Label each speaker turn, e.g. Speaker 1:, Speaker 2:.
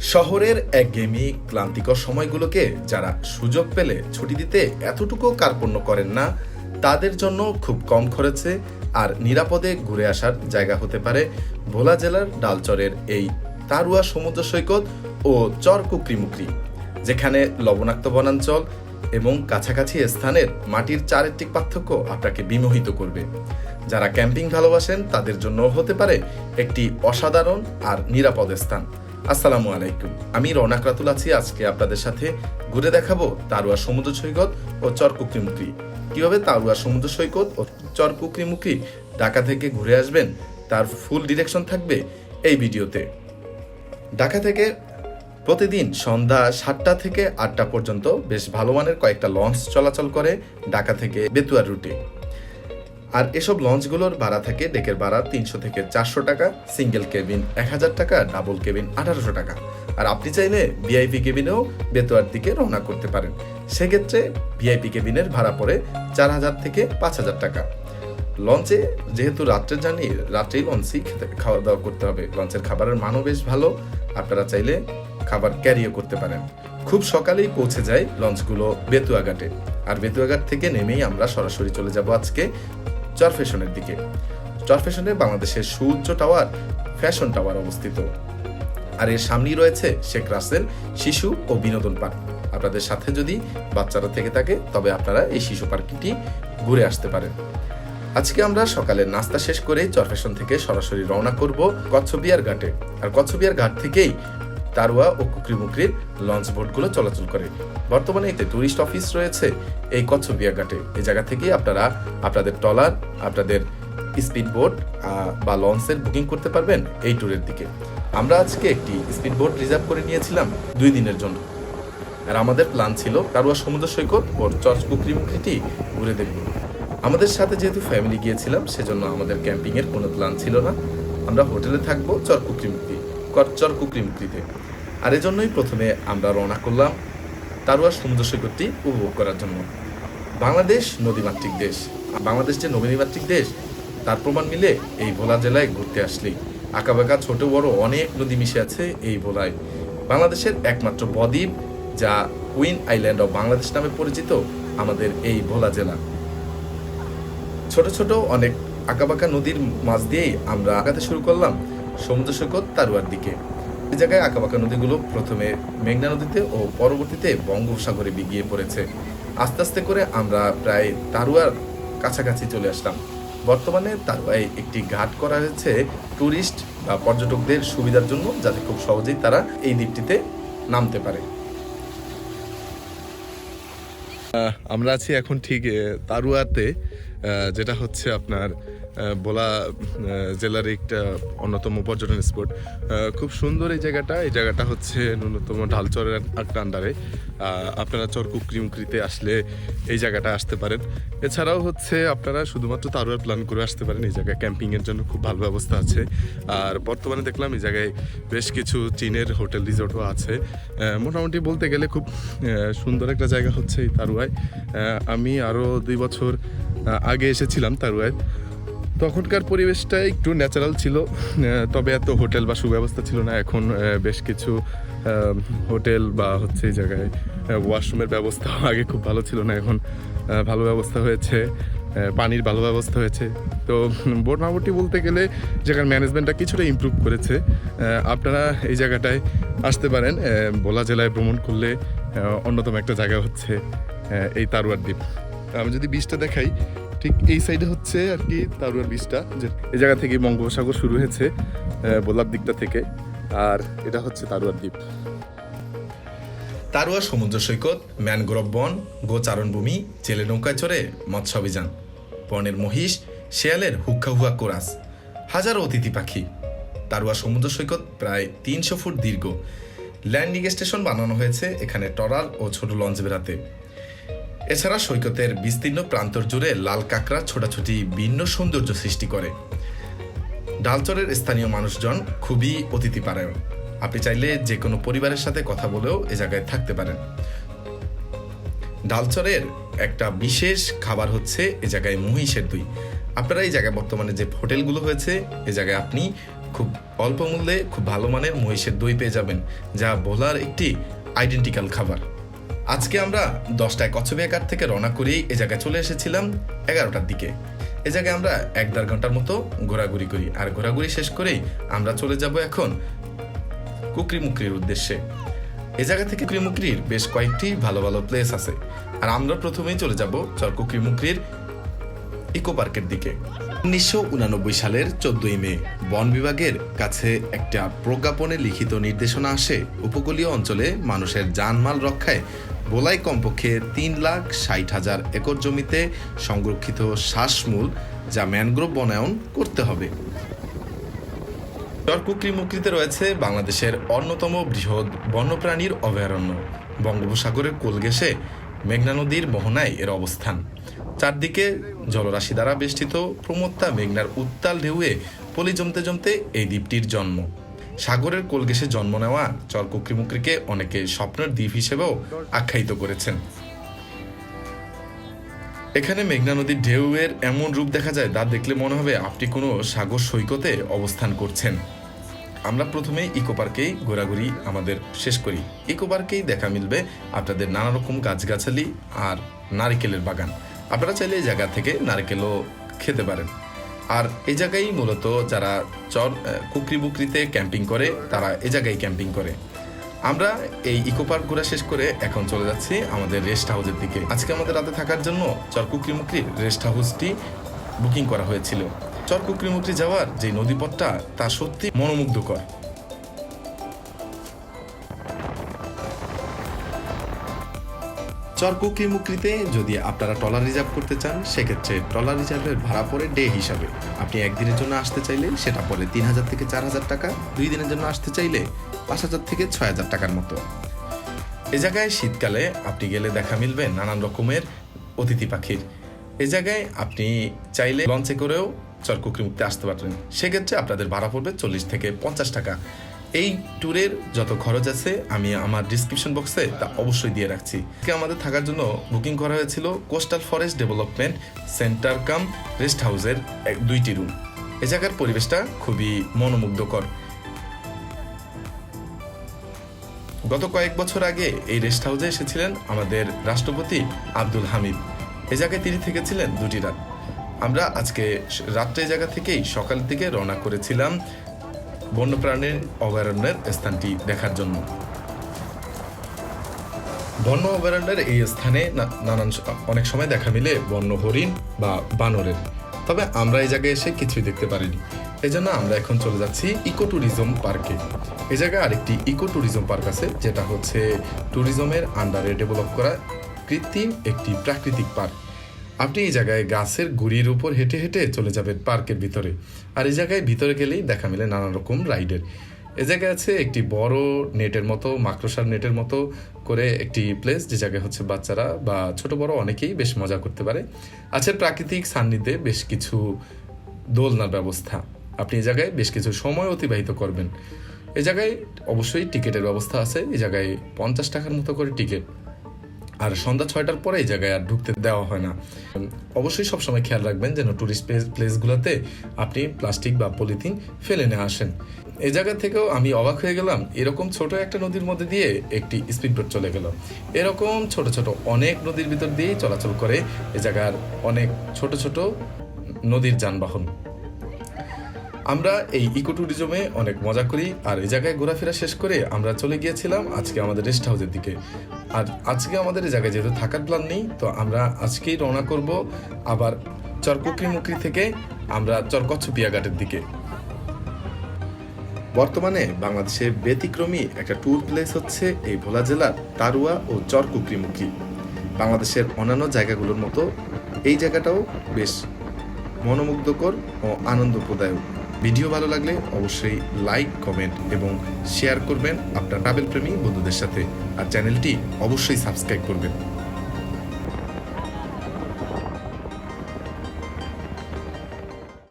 Speaker 1: শহরের একঘেয়েমি ক্লান্তিকর সময়গুলোকে যারা সুযোগ পেলে ছুটি দিতে এতটুকু কার্পণ্য করেন না, তাদের জন্য খুব কম খরচে আর নিরাপদে ঘুরে আসার জায়গা হতে পারে ভোলা জেলার ডালচরের এই তারুয়া সমুদ্র সৈকত ও চর কুকরিমুকরি, যেখানে লবণাক্ত বনাঞ্চল এবং কাছাকাছি স্থানের মাটির চারিত্রিক পার্থক্য আপনাকে বিমোহিত করবে। যারা ক্যাম্পিং ভালোবাসেন তাদের জন্য হতে পারে একটি অসাধারণ আর নিরাপদ স্থান। আসসালামু আলাইকুম। আমি রৌনক রাতুল আছি। আজকে আপনাদের সাথে ঘুরে দেখাবো তারুয়া সমুদ্র সৈকত ও চরকুকরিমুখী। কীভাবে তারুয়া সমুদ্র সৈকত ও চরকুকরিমুখী ঢাকা থেকে ঘুরে আসবেন, তার ফুল ডিরেকশন থাকবে এই ভিডিওতে। ঢাকা থেকে প্রতিদিন সন্ধ্যা সাতটা থেকে আটটা পর্যন্ত বেশ ভালো মানের কয়েকটা লঞ্চ চলাচল করে ঢাকা থেকে বেতুয়ার রুটে। আর এসব লঞ্চগুলোর ভাড়া থাকে ডেকের ভাড়া তিনশো থেকে চারশো টাকা, সিঙ্গেল কেবিন এক হাজার টাকা, ডাবল কেবিন আঠারোশো টাকা। আর আপনি চাইলে ভিআইপি কেবিনেও বেতোয়ার দিকে রওনা করতে পারেন। সেক্ষেত্রে ভিআইপি কেবিনের ভাড়া পড়ে চার হাজার থেকে পাঁচ হাজার টাকা। লঞ্চে যেহেতু রাত্রে জানি রাত্রেই লঞ্চই খেতে খাওয়া দাওয়া করতে হবে। লঞ্চের খাবারের মানও বেশ ভালো। আপনারা চাইলে খাবার ক্যারিও করতে পারেন। খুব সকালেই পৌঁছে যায় লঞ্চগুলো বেতুয়াঘাটে। আর বেতুয়াঘাট থেকে নেমেই আমরা সরাসরি চলে যাব আজকে চরফেশনের দিকে। চরফেশনে বাংলাদেশের সুউচ্চ টাওয়ার, ফ্যাশন টাওয়ার অবস্থিত। আর এর সামনেই রয়েছে শেখ রাসেল শিশু ও বিনোদন পার্ক। আপনাদের সাথে যদি বাচ্চারা থেকে থাকে, তবে আপনারা এই শিশু পার্কটি ঘুরে আসতে পারেন। আজকে আমরা সকালের নাস্তা শেষ করে চরফেশন থেকে সরাসরি রওনা করব কচ্ছবিয়ার ঘাটে। আর কচ্ছবিয়ার ঘাট থেকেই তারুয়া ও কুকরিমুকরির লঞ্চ বোটগুলো চলাচল করে। বর্তমানে এতে টুরিস্ট অফিস রয়েছে এই কচ্ছবিয়া ঘাটে। এই জায়গা থেকেই আপনারা আপনাদের ট্রলার, আপনাদের স্পিড বোট বা লঞ্চের বুকিং করতে পারবেন এই ট্যুরের দিকে। আমরা আজকে একটি স্পিড বোট রিজার্ভ করে নিয়েছিলাম দুই দিনের জন্য। আর আমাদের প্ল্যান ছিল কারুয়া সমুদ্র সৈকত ও চর্চ কুকরিমুখীটি ঘুরে দেখব। আমাদের সাথে যেহেতু ফ্যামিলি গিয়েছিলাম, সেজন্য আমাদের ক্যাম্পিংয়ের কোনো প্ল্যান ছিল না। আমরা হোটেলে থাকব চর কুকরিমুক্তি চর কুকরিমুক্তিতে আর এজন্যই প্রথমে আমরা রওনা করলাম তারুয়া সমুদ্র সৈকতটি উপভোগ করার জন্য। বাংলাদেশ নদীমাতৃক দেশ। বাংলাদেশ যে নদীমাতৃক দেশ, তার প্রমাণ মিলে এই ভোলা জেলায় ঘুরতে আসলেই আঁকাবাঁকা ছোট বড় অনেক নদী মিশে আছে এই ভোলায়। বাংলাদেশের একমাত্র বদ্বীপ, যা কুইন আইল্যান্ড অফ বাংলাদেশ নামে পরিচিত আমাদের এই ভোলা জেলা। ছোট ছোট অনেক আঁকাবাঁকা নদীর মাছ দিয়েই আমরা আগাতে শুরু করলাম সমুদ্র সৈকত তারুয়ার দিকে। এই জায়গায় আঁকাবাঁকা নদীগুলো প্রথমে মেঘনা নদীতে ও পরবর্তীতে বঙ্গোপসাগরে বিগিয়ে পড়েছে। আস্তে আস্তে করে আমরা প্রায় তারুয়ার কাছাকাছি চলে আসলাম। বর্তমানে তারুয়ায় একটি ঘাট করা হয়েছে ট্যুরিস্ট বা পর্যটকদের সুবিধার জন্য, যাতে খুব সহজেই তারা এই দ্বীপটিতে নামতে পারে।
Speaker 2: আমরা আছি এখন ঠিক তারুয়াতে যেটা হচ্ছে আপনার ভোলা জেলার একটা অন্যতম পর্যটন স্পট। খুব সুন্দর এই জায়গাটা। এই জায়গাটা হচ্ছে ন্যূনতম ঢালচরের একটা আন্ডারে। আপনারা চর কুকরিমুকরিতে আসলে এই জায়গাটা আসতে পারেন। এছাড়াও হচ্ছে আপনারা শুধুমাত্র তারুয়ার প্ল্যান করে আসতে পারেন। এই জায়গায় ক্যাম্পিংয়ের জন্য খুব ভালো ব্যবস্থা আছে। আর বর্তমানে দেখলাম এই জায়গায় বেশ কিছু চীনের হোটেল, রিসোর্টও আছে। মোটামুটি বলতে গেলে খুব সুন্দর একটা জায়গা হচ্ছে এই তারুয়ায়। আমি আরও দুই বছর আগে এসেছিলাম তারুয়ায়। তখনকার পরিবেশটা একটু ন্যাচারাল ছিল তবে এত হোটেল বা সুব্যবস্থা ছিল না। এখন বেশ কিছু হোটেল বা হচ্ছে এই জায়গায় ওয়াশরুমের ব্যবস্থা আগে খুব ভালো ছিল না, এখন ভালো ব্যবস্থা হয়েছে পানির ভালো ব্যবস্থা হয়েছে। তো মোটামুটি বলতে গেলে জায়গার ম্যানেজমেন্টটা কিছুটা ইমপ্রুভ করেছে। আপনারা এই জায়গাটায় আসতে পারেন ভোলা জেলায় ভ্রমণ করলে অন্যতম একটা জায়গা হচ্ছে এই তারুয়ার দ্বীপ। আমি যদি বীজটা দেখাই ঠিক এই সাইডে হচ্ছে আর কি তারুয়ার বীজটা যে এই জায়গা থেকে বঙ্গোপসাগর শুরু হয়েছে বোলার দিকটা থেকে। আর এটা হচ্ছে তারুয়ার দ্বীপ।
Speaker 1: তারুয়া সমুদ্র সৈকত, ম্যানগ্রোভ বন গোচারণভূমি জেলে নৌকায় চড়ে মৎস্য অভিযান। বনের মহিষ, শেয়ালের হুক্কা হুয়া কোরাস, হাজারো অতিথি পাখি। তারুয়া সমুদ্র সৈকত প্রায় তিনশো ফুট দীর্ঘ। ল্যান্ডিং স্টেশন বানানো হয়েছে এখানে টরাল ও ছোট লঞ্চ বেড়াতে। এছাড়া সৈকতের বিস্তীর্ণ প্রান্তর জুড়ে লাল কাঁকড়া ছোটাছুটি ভিন্ন সৌন্দর্য সৃষ্টি করে। ডালচরের স্থানীয় মানুষজন খুবই অতিথিপারায়ণ আপনি চাইলে যে কোনো পরিবারের সাথে কথা বলেও এ জায়গায় থাকতে পারেন। ডালচরের একটা বিশেষ খাবার হচ্ছে এ জায়গায় মহিষের দই। আপনারা এই জায়গায় বর্তমানে যে হোটেলগুলো হয়েছে, এ জায়গায় আপনি খুব অল্প মূল্যে খুব ভালো মানের মহিষের দই পেয়ে যাবেন, যা ভোলার একটি আইডেন্টিক্যাল খাবার। আজকে আমরা দশটায় কচ্ছবিয়াকার থেকে রওনা করেই এ জায়গায় চলে এসেছিলাম এগারোটার দিকে। এ জায়গায় আমরা এক দেড় ঘণ্টার মতো ঘোরাঘুরি করি। আর ঘোরাঘুরি শেষ করেই আমরা চলে যাব এখন কুকরিমুকরির উদ্দেশ্যে। এ জায়গা থেকে কুকরিমুকরির বেশ কয়েকটি ভালো ভালো প্লেস আছে। আর আমরা প্রথমেই চলে যাব চর কুকরিমুকরির ইকো পার্কের দিকে। উনিশশো উনানব্বই সালের চোদ্দই মে বন বিভাগের কাছে একটা প্রজ্ঞাপনে লিখিত নির্দেশনা আসে। উপকূলীয় অঞ্চলে মানুষের জানমাল রক্ষায় বোলাই কমপক্ষে তিন লাখ ষাট হাজার একর জমিতে সংরক্ষিত শ্বাসমূল যা ম্যানগ্রোভ বনায়ন করতে হবে। চরকুকরি মুকরিতে রয়েছে বাংলাদেশের অন্যতম বৃহৎ বন্যপ্রাণীর অভয়ারণ্য। বঙ্গোপসাগরের কোল ঘেঁষে মেঘনা নদীর মোহনায় এর অবস্থান। চারদিকে জলরাশি দ্বারা বেষ্টিত প্রমত্তা মেঘনার উত্তাল ঢেউয়ে পলি জমতে জমতে এই দ্বীপটির জন্ম। সাগরের কোল ঘেঁষে জন্ম নেওয়া চরকুকরি মুকরিকে অনেকে স্বপ্নের দ্বীপ হিসেবেও আখ্যায়িত করেছেন। এখানে মেঘনা নদীর ঢেউয়ের এমন রূপ দেখা যায়, তা দেখলে মনে হবে আপনি কোনো সাগর সৈকতে অবস্থান করছেন। আমরা প্রথমে ইকো পার্কেই ঘোরাঘুরি আমাদের শেষ করি। ইকো পার্কেই দেখা মিলবে আপনাদের নানা রকম গাছগাছালি আর নারকেলের বাগান। আপনারা চাইলে এই জায়গা থেকে নারকেলও খেতে পারেন। আর এ জায়গায় মূলত যারা চর কুকরি বুকরিতে ক্যাম্পিং করে, তারা এ জায়গায় ক্যাম্পিং করে। আমরা এই ইকো পার্ক ঘোরা শেষ করে এখন চলে যাচ্ছি আমাদের রেস্ট হাউসের দিকে। আজকে আমাদের রাতে থাকার জন্য চর চরকুকরিমুকরি রেস্ট হাউসটি বুকিং করা হয়েছিল। চর চরকুকরিমুকরি যাওয়ার যে নদীপথটা, তা সত্যি মনোমুগ্ধকর। চরকুকরিমুকরিতে যদি আপনারা ট্রলার রিজার্ভ করতে চান, সেক্ষেত্রে ট্রলার রিজার্ভের ভাড়া পড়ে ডে হিসাবে। আপনি একদিনের জন্য আসতে চাইলে সেটা পড়ে তিন হাজার থেকে চার হাজার টাকা, দুই দিনের জন্য আসতে চাইলে পাঁচ হাজার থেকে ছয় হাজার টাকার মতো। এ জায়গায় শীতকালে আপনি গেলে দেখা মিলবে নানান রকমের অতিথি পাখির। এ জায়গায় আপনি চাইলে লঞ্চে করেও চরকুকরি মুক্তি আসতে পারবেন। সেক্ষেত্রে আপনাদের ভাড়া পড়বে চল্লিশ থেকে পঞ্চাশ টাকা। এই ট্যুরের যত খরচ আছে, আমি আমার ডিসক্রিপশন বক্সে তা অবশ্যই দিয়ে রাখছি। আমাদের থাকার জন্য বুকিং করা হয়েছিল coastal forest development centre cum rest হাউসের দুইটি রুম এ জায়গার পরিবেশটা খুবই মনোমুগ্ধকর। গত কয়েক বছর আগে এই রেস্ট হাউসে এসেছিলেন আমাদের রাষ্ট্রপতি আব্দুল হামিদ। এ জায়গায় তিনি থেকেছিলেন দুটি রাত। আমরা আজকে রাত্রে জায়গা থেকেই সকালের দিকে রওনা করেছিলাম বন্যপ্রাণীর অভয়ারণ্যের স্থানটি দেখার জন্য। বন্য অভয়ারণ্যের এই স্থানে নানান অনেক সময় দেখা মিলে বন্য হরিণ বা বানরের। তবে আমরা এই জায়গায় এসে কিছুই দেখতে পারিনি। এই জন্য আমরা এখন চলে যাচ্ছি ইকো ট্যুরিজম পার্কে। এই জায়গায় আরেকটি ইকো ট্যুরিজম পার্ক আছে, যেটা হচ্ছে ট্যুরিজমের আন্ডারে ডেভেলপ করা কৃত্রিম একটি প্রাকৃতিক পার্ক। আপনি এই জায়গায় গাছের গুড়ির উপর হেঁটে হেঁটে চলে যাবেন পার্কের ভিতরে। আর এই জায়গায় ভিতরে গেলেই দেখা মিলে নানা রকম রাইডের। এ জায়গায় আছে একটি বড় নেটের মতো, মাকড়সার নেটের মতো করে একটি প্লেস, যে জায়গায় হচ্ছে বাচ্চারা বা ছোট বড় অনেকেই বেশ মজা করতে পারে। আছে প্রাকৃতিক সান্নিধ্যে বেশ কিছু দোলনার ব্যবস্থা। আপনি এই জায়গায় বেশ কিছু সময় অতিবাহিত করবেন। এ জায়গায় অবশ্যই টিকিটের ব্যবস্থা আছে। এই জায়গায় পঞ্চাশ টাকার মতো করে টিকিট। আর সন্ধ্যা ছয়টার পরে এই জায়গায় আর ঢুকতে দেওয়া হয় না। অবশ্যই সবসময় খেয়াল রাখবেন যেন প্লেস প্লেসগুলোতে আপনি প্লাস্টিক বা পলিথিন ফেলে নিয়ে আসেন। এই জায়গা থেকেও আমি অবাক হয়ে গেলাম, এরকম ছোট একটা নদীর মধ্যে দিয়ে একটি স্পিড বোট চলে গেল। এরকম ছোট ছোট অনেক নদীর ভিতর দিয়েই চলাচল করে এ জায়গার অনেক ছোট ছোট নদীর যানবাহন। আমরা এই ইকো ট্যুরিজমে অনেক মজা করি, আর এই জায়গায় ঘোরাফেরা শেষ করে আমরা চলে গিয়েছিলাম আজকে আমাদের রেস্ট হাউসের দিকে। আর আজকে আমাদের এই জায়গায় যেহেতু থাকার প্ল্যান নেই, তো আমরা আজকেই রওনা করব আবার চরকুকরি থেকে আমরা চরকচ্ছপিয়া ঘাটের দিকে। বর্তমানে বাংলাদেশে ব্যতিক্রমী একটা ট্যুর প্লেস হচ্ছে এই ভোলা জেলার তারুয়া ও চরকুকরিমুখী বাংলাদেশের অন্যান্য জায়গাগুলোর মতো এই জায়গাটাও বেশ মনোমুগ্ধকর ও আনন্দ আনন্দপ্রদায়ক। ভিডিও ভালো লাগলে অবশ্যই লাইক, কমেন্ট এবং শেয়ার করবেন আপনার ট্রাভেল প্রেমী বন্ধুদের সাথে। আর চ্যানেলটি অবশ্যই সাবস্ক্রাইব করবেন।